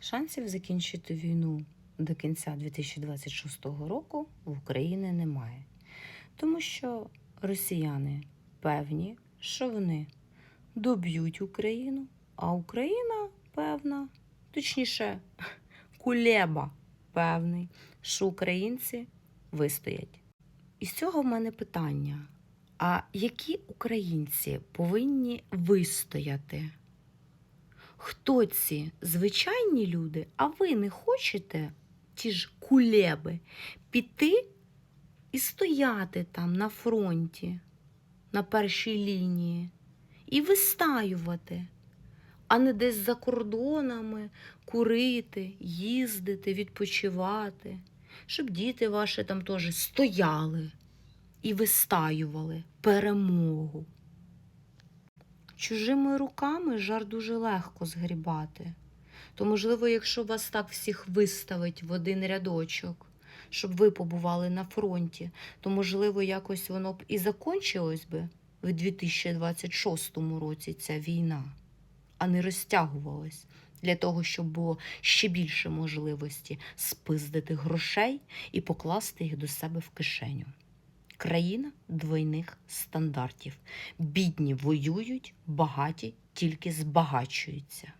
Шансів закінчити війну до кінця 2026 року в Україні немає. Тому що росіяни певні, що вони доб'ють Україну, а Україна певна, точніше, кулеба певний, що українці вистоять. І з цього в мене питання: а які українці повинні вистояти? Хто ці звичайні люди, а ви не хочете, ті ж кулеби, піти і стояти там на фронті, на першій лінії, і вистаювати, а не десь за кордонами курити, їздити, відпочивати, щоб діти ваші там теж стояли і вистаювали перемогу. Чужими руками жар дуже легко згрібати. То, можливо, якщо вас так всіх виставить в один рядочок, щоб ви побували на фронті, то, можливо, якось воно б і закончилось би в 2026 році ця війна, а не розтягувалась для того, щоб було ще більше можливості спиздити грошей і покласти їх до себе в кишеню. Країна двойних стандартів. Бідні воюють, багаті тільки збагачуються.